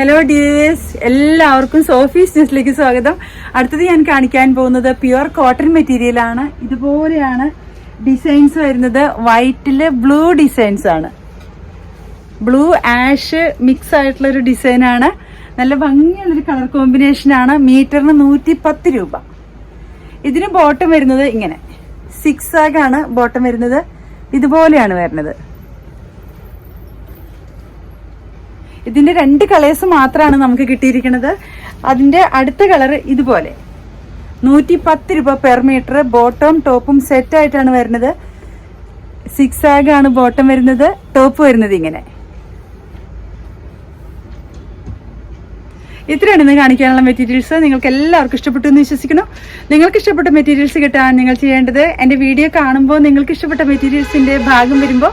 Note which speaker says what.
Speaker 1: Hello dears എല്ലാവർക്കും Sophie's ന്യൂസിലേക്ക് സ്വാഗതം. അടുത്തത് ഞാൻ കാണിക്കാൻ പോകുന്നത് പ്യുവർ കോട്ടൺ മെറ്റീരിയൽ ആണ്. ഇതുപോലെയാണ് ഡിസൈൻസ് വരുന്നത്. വൈറ്റിൽ ബ്ലൂ ഡിസൈൻസ് ആണ്. ബ്ലൂ ആഷ് മിക്സ് ആയിട്ടുള്ള ഒരു ഡിസൈനാണ് നല്ല ഭംഗിയുള്ളൊരു കളർ കോമ്പിനേഷൻ ആണ്. മീറ്ററിന് നൂറ്റി പത്ത് രൂപ. ഇതിന് ബോട്ടം വരുന്നത് ഇങ്ങനെ. സിക്സ് ആഗാണ് ബോട്ടം വരുന്നത്. ഇതുപോലെയാണ് വരുന്നത്. ഇതിന്റെ രണ്ട് കളേഴ്സ് മാത്രമാണ് നമുക്ക് കിട്ടിയിരിക്കുന്നത്. അതിന്റെ അടുത്ത കളർ ഇതുപോലെ. നൂറ്റി പത്ത് രൂപ പെർ മീറ്റർ ബോട്ടം ടോപ്പും സെറ്റ് ആയിട്ടാണ് വരുന്നത്. സിക്സ് ആഗ് ആണ് ബോട്ടം വരുന്നത് ടോപ്പ് വരുന്നത് ഇങ്ങനെ. ഇത്രയാണ് ഇന്ന് കാണിക്കാനുള്ള മെറ്റീരിയൽസ് നിങ്ങൾക്ക് എല്ലാവർക്കും ഇഷ്ടപ്പെട്ടു എന്ന് വിശ്വസിക്കുന്നു. നിങ്ങൾക്ക് ഇഷ്ടപ്പെട്ട മെറ്റീരിയൽസ് കിട്ടാൻ നിങ്ങൾ ചെയ്യേണ്ടത് എന്റെ വീഡിയോ കാണുമ്പോൾ നിങ്ങൾക്ക് ഇഷ്ടപ്പെട്ട മെറ്റീരിയൽസിന്റെ ഭാഗം വരുമ്പോൾ